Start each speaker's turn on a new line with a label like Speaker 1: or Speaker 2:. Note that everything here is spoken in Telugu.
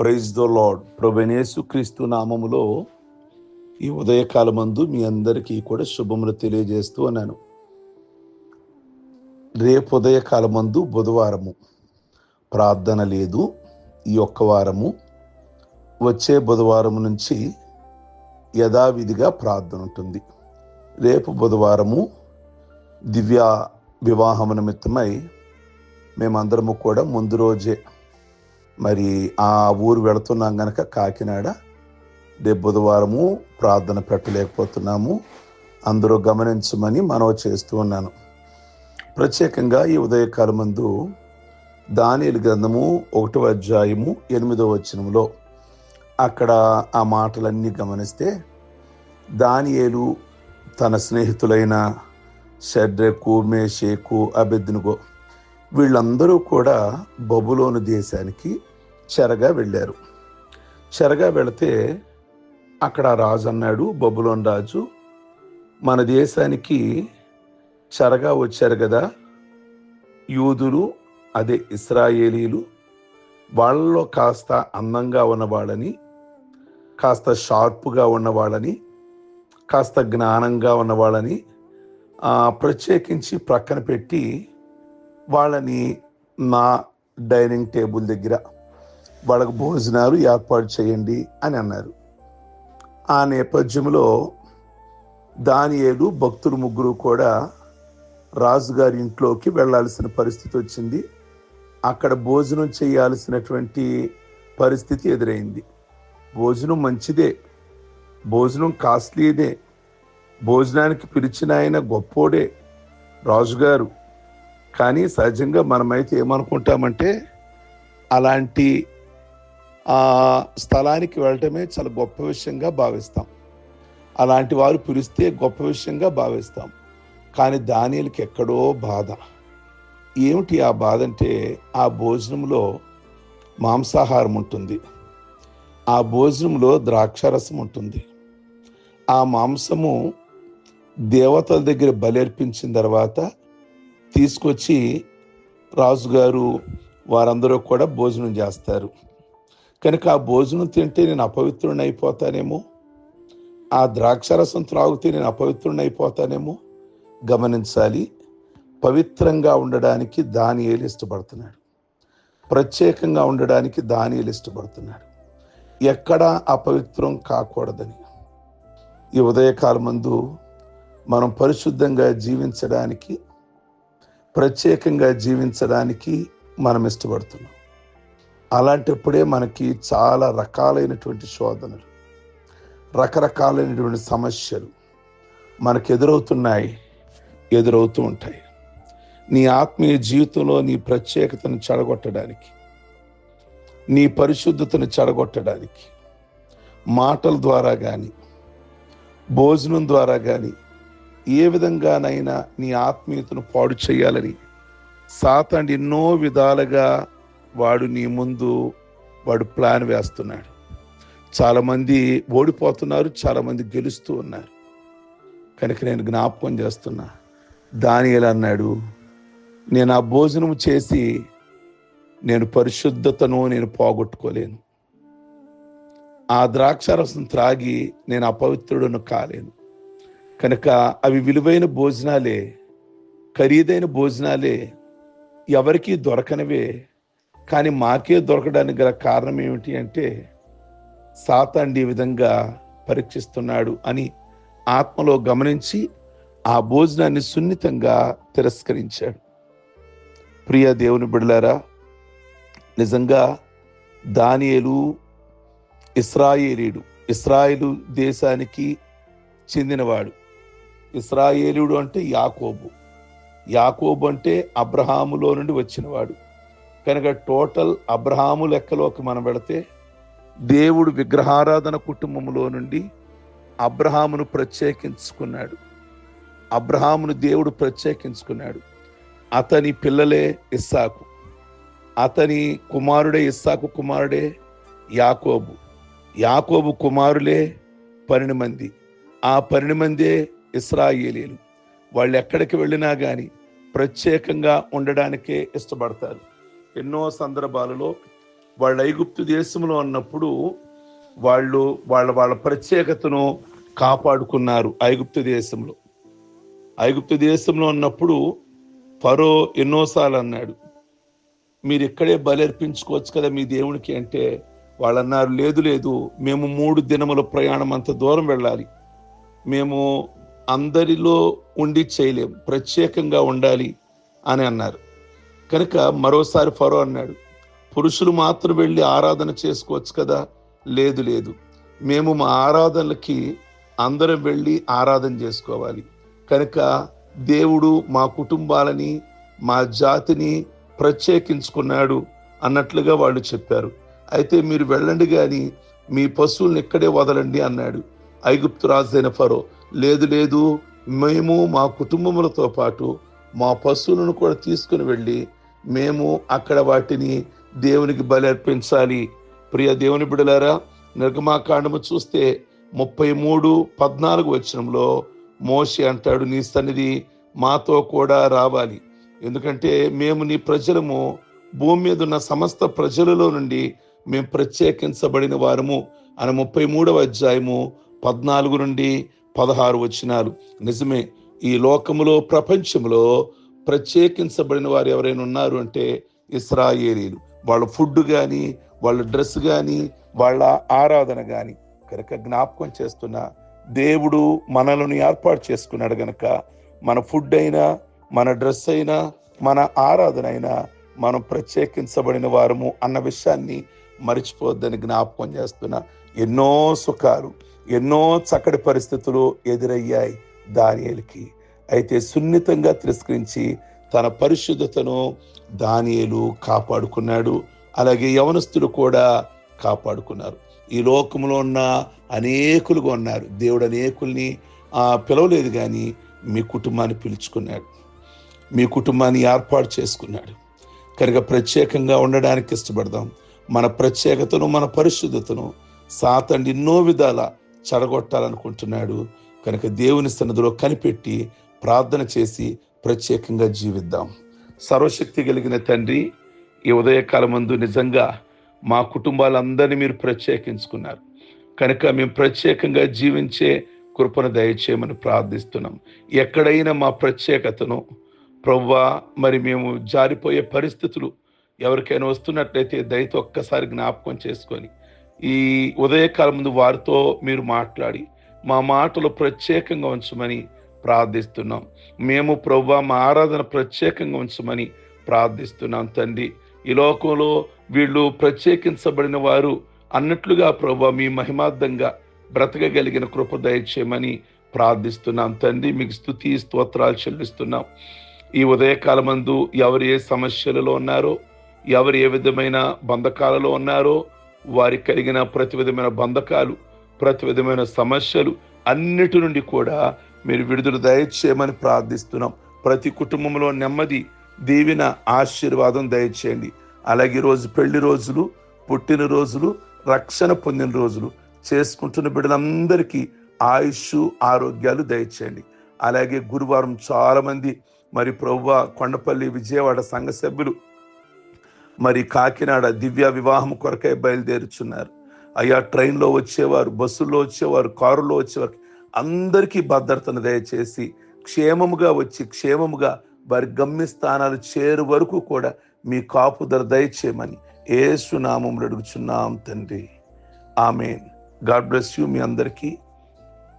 Speaker 1: ప్రైజ్ ద లాడ్ ప్రభనేసు క్రీస్తు నామములో ఈ ఉదయకాలమందు మీ అందరికీ కూడా శుభములు తెలియజేస్తూ ఉన్నాను. రేపు ఉదయకాలమందు బుధవారము. ప్రార్థన లేదు. ఈ ఒక్క వారము వచ్చే బుధవారం నుంచి యథావిధిగా ప్రార్థన ఉంటుంది. రేపు బుధవారము దివ్య వివాహం నిమిత్తమై మేమందరము కూడా ముందు రోజే మరి ఆ ఊరు వెళుతున్నాం గనక కాకినాడ రేపు బుధవారము ప్రార్థన పెట్టలేకపోతున్నాము. అందరూ గమనించమని మనవి చేస్తూ ఉన్నాను. ప్రత్యేకంగా ఈ ఉదయకాలం ముందు దానియలు గ్రంథము ఒకటో అధ్యాయము ఎనిమిదో వచనంలో అక్కడ ఆ మాటలన్నీ గమనిస్తే దానియేలు తన స్నేహితులైన షడ్రకు మేషేకు అబెద్నుగో వీళ్ళందరూ కూడా బబులోను దేశానికి చెరగా వెళ్ళారు. చెరగా వెళితే అక్కడ రాజు అన్నాడు బబులోన్ రాజు మన దేశానికి చెరగా వచ్చారు కదా యూదులు అదే ఇస్రాయేలీలు వాళ్ళలో కాస్త అందంగా ఉన్నవాళ్ళని కాస్త షార్ప్గా ఉన్నవాళ్ళని కాస్త జ్ఞానంగా ఉన్నవాళ్ళని ప్రత్యేకించి ప్రక్కన పెట్టి వాళ్ళని నా డైనింగ్ టేబుల్ దగ్గర వాళ్ళకు భోజనాలు ఏర్పాటు చేయండి అని అన్నారు. ఆ నేపథ్యంలో దానియేలు భక్తులు ముగ్గురు కూడా రాజుగారి ఇంట్లోకి వెళ్ళాల్సిన పరిస్థితి వచ్చింది. అక్కడ భోజనం చేయాల్సినటువంటి పరిస్థితి ఎదురైంది. భోజనం మంచిదే. భోజనం కాస్ట్లీదే. భోజనానికి పిలిచిన ఆయన గొప్పోడే రాజుగారు. కానీ సహజంగా మనమైతే ఏమనుకుంటామంటే అలాంటి ఆ స్థలానికి వెళ్ళటమే చాలా గొప్ప విషయంగా భావిస్తాం. అలాంటి వారు పిలిస్తే గొప్ప విషయంగా భావిస్తాం. కానీ దానిలకి ఎక్కడో బాధ. ఏమిటి ఆ బాధ అంటే ఆ భోజనంలో మాంసాహారం ఉంటుంది. ఆ భోజనంలో ద్రాక్షారసం ఉంటుంది. ఆ మాంసము దేవతల దగ్గర బలర్పించిన తర్వాత తీసుకొచ్చి రాజుగారు వారందరూ కూడా భోజనం చేస్తారు. కనుక ఆ భోజనం తింటే నేను అపవిత్రుడిని అయిపోతానేమో ఆ ద్రాక్షరసం త్రాగితే నేను అపవిత్రుడిని అయిపోతానేమో గమనించాలి. పవిత్రంగా ఉండడానికి దానియేలు ఇష్టపడుతున్నాడు. ప్రత్యేకంగా ఉండడానికి దానియేలు ఇష్టపడుతున్నాడు. ఎక్కడా అపవిత్రం కాకూడదని. ఈ ఉదయకాలమందు మనం పరిశుద్ధంగా జీవించడానికి ప్రత్యేకంగా జీవించడానికి మనం ఇష్టపడుతున్నాం. అలాంటప్పుడే మనకి చాలా రకాలైనటువంటి శోధనలు రకరకాలైనటువంటి సమస్యలు మనకు ఎదురవుతున్నాయి ఎదురవుతూ ఉంటాయి. నీ ఆత్మీయ జీవితంలో నీ ప్రత్యేకతను చెడగొట్టడానికి నీ పరిశుద్ధతను చెడగొట్టడానికి మాటల ద్వారా కానీ భోజనం ద్వారా కానీ ఏ విధంగానైనా నీ ఆత్మీయతను పాడు చేయాలని సాతాండి ఎన్నో విధాలుగా వాడు నీ ముందు వాడు ప్లాన్ వేస్తున్నాడు. చాలామంది ఓడిపోతున్నారు చాలామంది గెలుస్తూ ఉన్నారు. కనుక నేను జ్ఞాపకం చేస్తున్నా దానియలు అన్నాడు నేను ఆ భోజనం చేసి నేను పరిశుద్ధతను నేను పోగొట్టుకోలేను. ఆ ద్రాక్షారసం త్రాగి నేను అపవిత్రుడును కాలేను. కనుక అవి విలువైన భోజనాలే ఖరీదైన భోజనాలే ఎవరికీ దొరకనివే కానీ మాకే దొరకడానికి గల కారణం ఏమిటి అంటే సాతాండి విధంగా పరీక్షిస్తున్నాడు అని ఆత్మలో గమనించి ఆ భోజనాన్ని సున్నితంగా తిరస్కరించాడు. ప్రియ దేవుని బిడలారా నిజంగా దానియలు ఇస్రాయేలీడు ఇస్రాయేలు దేశానికి చెందినవాడు. ఇస్రాయేలుడు అంటే యాకోబు. యాకోబు అంటే అబ్రహాములో నుండి వచ్చినవాడు. కనుక టోటల్ అబ్రహాము లెక్కలోకి మనం వెళితే దేవుడు విగ్రహారాధన కుటుంబంలో నుండి అబ్రహామును ప్రత్యేకించుకున్నాడు. అబ్రహామును దేవుడు ప్రత్యేకించుకున్నాడు. అతని పిల్లలే ఇస్సాకు. అతని కుమారుడే ఇస్సాకు కుమారుడే యాకోబు. యాకోబు కుమారులే పన్నెండు మంది. ఆ పన్నెండు మందే ఇస్రాయేలీలు. వాళ్ళు ఎక్కడికి వెళ్ళినా కానీ ప్రత్యేకంగా ఉండడానికే ఇష్టపడతారు. ఎన్నో సందర్భాలలో వాళ్ళు ఐగుప్తు దేశంలో ఉన్నప్పుడు వాళ్ళు వాళ్ళ వాళ్ళ ప్రత్యేకతను కాపాడుకున్నారు ఐగుప్తు దేశంలో. ఐగుప్తు దేశంలో ఉన్నప్పుడు పరో ఎన్నోసార్లు అన్నాడు మీరు ఇక్కడే బలర్పించుకోవచ్చు కదా మీ దేవునికి అంటే వాళ్ళు అన్నారు లేదు లేదు మేము మూడు దినముల ప్రయాణం అంత దూరం వెళ్ళాలి. మేము అందరిలో ఉండి చేయలేం ప్రత్యేకంగా ఉండాలి అని అన్నారు. కనుక మరోసారి ఫరో అన్నాడు పురుషులు మాత్రం వెళ్ళి ఆరాధన చేసుకోవచ్చు కదా? లేదు లేదు. మేము మా ఆరాధనలకి అందరం వెళ్ళి ఆరాధన చేసుకోవాలి. కనుక దేవుడు మా కుటుంబాలని మా జాతిని ప్రత్యేకించుకున్నాడు అన్నట్లుగా వాళ్ళు చెప్పారు. అయితే మీరు వెళ్ళండి కానీ మీ పశువుల్ని ఇక్కడే వదలండి అన్నాడు ఐగుప్తు రాజైన ఫరో. లేదు లేదు. మేము మా కుటుంబములతో పాటు మా పశువులను కూడా తీసుకుని వెళ్ళి మేము అక్కడ వాటిని దేవునికి బలి అర్పించాలి ప్రియ దేవుని బిడలారా నిర్గమాకాండము చూస్తే ముప్పై మూడు పద్నాలుగు వచనంలో మోషి అంటాడు నీ సన్నిధి మాతో కూడా రావాలి. ఎందుకంటే మేము నీ ప్రజలము భూమి మీద ఉన్న సమస్త ప్రజలలో నుండి మేము ప్రత్యేకించబడిన వారము. అని ముప్పై మూడవ అధ్యాయము పద్నాలుగు నుండి పదహారు వచనాలు. నిజమే ఈ లోకములో ప్రపంచంలో ప్రత్యేకించబడిన వారు ఎవరైనా ఉన్నారు అంటే ఇస్రాయేలీలు. వాళ్ళ ఫుడ్ కానీ వాళ్ళ డ్రెస్ కానీ వాళ్ళ ఆరాధన కానీ కనుక జ్ఞాపకం చేస్తున్న దేవుడు మనలను ఏర్పాటు చేసుకున్నాడు గనక మన ఫుడ్ అయినా మన డ్రెస్ అయినా మన ఆరాధన అయినా మనం ప్రత్యేకించబడిన వారము అన్న విషయాన్ని మర్చిపోద్దని జ్ఞాపకం చేస్తున్నా ఎన్నో సుఖాలు ఎన్నో చక్కటి పరిస్థితులు ఎదురయ్యాయి దానికి అయితే సున్నితంగా తిరస్కరించి తన పరిశుద్ధతను దానియలు కాపాడుకున్నాడు. అలాగే యవనస్తులు కూడా కాపాడుకున్నారు. ఈ లోకంలో ఉన్న అనేకులుగా ఉన్నారు. దేవుడు అనేకుల్ని ఆ, పిలవలేదు కానీ మీ కుటుంబాన్ని పిలుచుకున్నాడు. మీ కుటుంబాన్ని ఏర్పాటు చేసుకున్నాడు. కనుక ప్రత్యేకంగా ఉండడానికి ఇష్టపడదాం. మన ప్రత్యేకతను మన పరిశుద్ధతను సాతండి ఎన్నో విధాల చెడగొట్టాలనుకుంటున్నాడు. కనుక దేవుని సన్నదిలో కనిపెట్టి ప్రార్థన చేసి ప్రత్యేకంగా జీవిద్దాం. సర్వశక్తి కలిగిన తండ్రి ఈ ఉదయకాలమందు నిజంగా మా కుటుంబాలందరినీ మీరు ప్రత్యేకించుకున్నారు. కనుక మేము ప్రత్యేకంగా జీవించే కృపను దయచేయమని ప్రార్థిస్తున్నాం. ఎక్కడైనా మా ప్రత్యేకతను ప్రవ్వా మరి మేము జారిపోయే పరిస్థితులు ఎవరికైనా వస్తున్నట్లయితే దయతో ఒక్కసారి జ్ఞాపకం చేసుకొని ఈ ఉదయకాలం ముందు వారితో మీరు మాట్లాడి మా మాటలు ప్రత్యేకంగా ఉంచమని ప్రార్థిస్తున్నాం. మేము ప్రభు మా ఆరాధన ప్రత్యేకంగా ఉంచమని ప్రార్థిస్తున్నాం తండ్రి. ఈ లోకంలో వీళ్ళు ప్రత్యేకించబడిన వారు అన్నట్లుగా ప్రభు మీ మహిమార్థంగా బ్రతకగలిగిన కృప దయచేయమని ప్రార్థిస్తున్నాం తండ్రి. మీకు స్థుతి స్తోత్రాలు చెల్లిస్తున్నాం. ఈ ఉదయకాలమందు ఎవరు ఏ సమస్యలలో ఉన్నారో ఎవరు ఏ విధమైన బంధకాలలో ఉన్నారో వారికి కలిగిన ప్రతి విధమైన బంధకాలు ప్రతి విధమైన సమస్యలు అన్నిటి నుండి కూడా మీరు విడుదల దయచేయమని ప్రార్థిస్తున్నాం. ప్రతి కుటుంబంలో నెమ్మది దీవిన ఆశీర్వాదం దయచేయండి. అలాగే రోజు పెళ్ళి రోజులు పుట్టిన రోజులు రక్షణ పొందిన రోజులు చేసుకుంటున్న బిడ్డలందరికీ ఆయుష్ ఆరోగ్యాలు దయచేయండి. అలాగే గురువారం చాలామంది మరి ప్రవ్వ కొండపల్లి విజయవాడ సంఘ సభ్యులు మరి కాకినాడ దివ్య వివాహం కొరకై బయలుదేరుచున్నారు. అయ్యా ట్రైన్లో వచ్చేవారు బస్సుల్లో వచ్చేవారు కారులో వచ్చేవారు అందరికీ భద్రతను దయచేసి క్షేమముగా వచ్చి క్షేమముగా వారి గమ్యస్థానాలు చేరు వరకు కూడా మీ కాపుదల దయచేయమని ఏసునామంలో అడుగుచున్నాం తండ్రి. ఆమెన్. గాడ్ బ్లెస్ యూ మీ అందరికీ.